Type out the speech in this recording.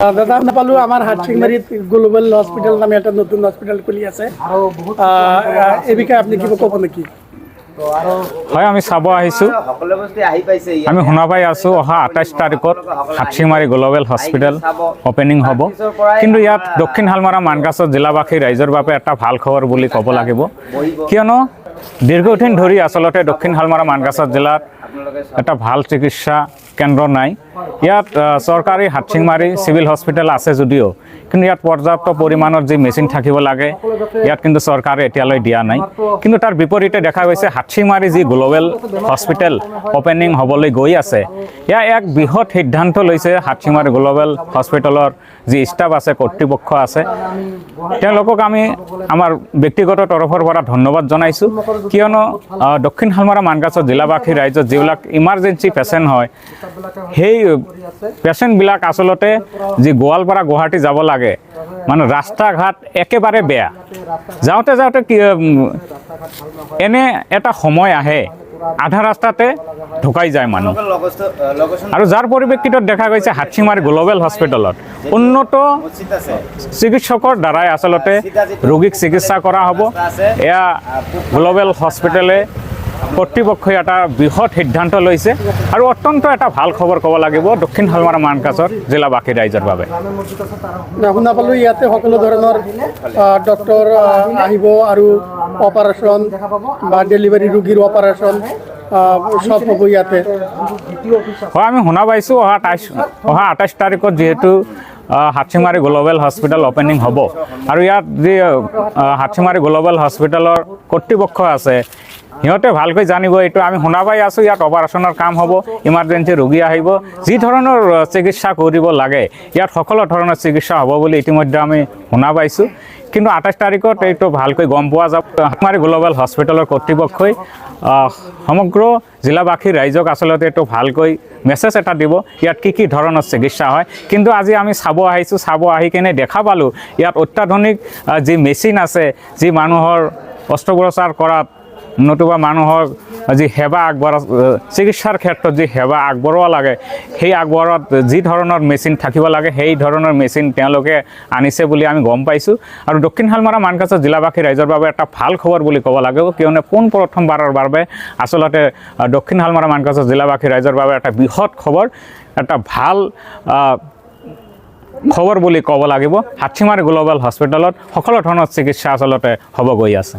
দাদা নাপালো আমাৰ হাটচিংমাৰীত গ্লোবেল হস্পিটেল নামে এটা নতুন হস্পিটেল খুলি আছে। এই বিষয়ে আপুনি কিবা ক'ব নেকি? হয়, আমি চাব আহিছোঁ। আমি শুনা পাই আছোঁ, অহা আঠাইছ তাৰিখত হাটচিমাৰী গ্ল'বেল হস্পিটেল অপেনিং হ'ব। কিন্তু ইয়াত দক্ষিণ শালমৰা মানগাছত জিলাবাসী ৰাইজৰ বাবে এটা ভালো খবৰ বুলি ক'ব লাগিব। কিয়নো দীৰ্ঘদিন ধৰি আচলতে দক্ষিণ শালমৰা মানগাছত জিলাত এটা ভালো চিকিৎসা কেন্দ্ৰ নাই। ইয়াত চৰকাৰী হাটচিংমাৰী চিভিল হস্পিটেল আছে যদিও, কিন্তু ইয়াত পৰ্যাপ্ত পৰিমাণৰ যি মেচিন থাকিব লাগে, ইয়াত কিন্তু চৰকাৰে এতিয়ালৈ দিয়া নাই। কিন্তু তাৰ বিপৰীতে দেখা গৈছে হাটচিংমাৰী যি গ্ল'বেল হস্পিটেল অপেনিং হ'বলৈ গৈ আছে। এয়া এক বৃহৎ সিদ্ধান্ত লৈছে হাটচিংমাৰী গ্ল'বেল হস্পিটেলৰ যি ষ্টাফ আছে, কৰ্তৃপক্ষ আছে। তেওঁলোকক আমি আমাৰ ব্যক্তিগত তৰফৰ পৰা ধন্যবাদ জনাইছোঁ। কিয়নো দক্ষিণ শালমৰা মানগাছত জিলাবাসী ৰাইজত যিবিলাক ইমাৰ্জেঞ্চি পেচেণ্ট হয়, সেই পেচেণ্টবিলাক আচলতে যি গোৱালপাৰা গুৱাহাটী যাব লাগে মানে ৰাস্তা ঘাট একেবাৰে বেয়া। যাওঁতে যাওঁতে এনে এটা সময় আহে আধা ৰাস্তাতে ঢুকাই যায় মানুহ। আর যার পৰিপ্ৰেক্ষিতত দেখা গৈছে হাটচিমাৰী গ্ল'বেল হস্পিটেলত, উন্নত চিকিৎসকৰ দ্বাৰাই আচলতে ৰোগীক চিকিৎসা কৰা হ'ব। এয়া গ্ল'বেল হস্পিটেলে কৰ্তৃপক্ষই এটা বৃহৎ সিদ্ধান্ত লৈছে আৰু অত্যন্ত এটা ভালো খবৰ ক'ব লাগিব দক্ষিণ শালমাৰা মানকাছৰ জিলাবাসী ৰাইজৰ বাবে। শুনা পালোঁ ইয়াতে সকলো ধৰণৰ ডক্টৰ আহিব আৰু অপাৰেশ্যন বা ডেলিভাৰী ৰোগীৰ অপাৰেশ্যন চব হ'ব ইয়াতে। হয় আমি শুনা পাইছোঁ অহা আঠাইছ অহা আঠাইছ তাৰিখত যিহেতু আহ, হাটচিমাৰী গ্ল'বেল হস্পিটেল অপেনিং হ'ব। আৰু ইয়াত যি আহ, হাটচিমাৰী গ্ল'বেল হস্পিটেলৰ কৰ্তৃপক্ষ আছে সিহঁতে ভালকৈ জানিব, এইটো আমি শুনা পাই আছোঁ, ইয়াত অপাৰেশ্যনৰ কাম হ'ব, ইমাৰ্জেঞ্চি ৰোগী আহিব, যি ধৰণৰ চিকিৎসা কৰিব লাগে, ইয়াত সকলো ধৰণৰ চিকিৎসা হ'ব বুলি ইতিমধ্যে আমি শুনা পাইছোঁ। কিন্তু আঠাইছ তাৰিখত এইটো ভালকৈ গম পোৱা যাব হাটমাৰী গ্ল'বেল হস্পিটেলৰ কৰ্তৃপক্ষই সমগ্ৰ জিলাবাসীৰ ৰাইজক আচলতে এইটো ভালকৈ মেছেজ এটা দিব, ইয়াত কি কি ধৰণৰ চিকিৎসা হয়। কিন্তু আজি আমি চাব আহিছোঁ, চাব আহি কেনে দেখা পালোঁ, ইয়াত অত্যাধুনিক যি মেচিন আছে, যি মানুহৰ অস্ত্ৰোপচাৰ কৰাত নতুবা মানুহক যি সেৱা আগবঢ়া, চিকিৎসাৰ ক্ষেত্ৰত যি সেৱা আগবঢ়োৱা লাগে, সেই আগবঢ়োৱাত যি ধৰণৰ মেচিন থাকিব লাগে, সেই ধৰণৰ মেচিন তেওঁলোকে আনিছে বুলি আমি গম পাইছোঁ। আৰু দক্ষিণ শালমৰা মানকাছৰ জিলাবাসী ৰাইজৰ বাবে এটা ভালো খবৰ বুলি ক'ব লাগিব, কিয়নো পোন প্ৰথমবাৰৰ বাবে আচলতে দক্ষিণ শালমৰা মানকাছৰ জিলাবাসী ৰাইজৰ বাবে এটা বৃহৎ খবৰ, এটা ভালো খবৰ বুলি ক'ব লাগিব। হাটচিমাৰী গ্ল'বেল হস্পিটেলত সকলো ধৰণৰ চিকিৎসা আচলতে হ'ব গৈ আছে।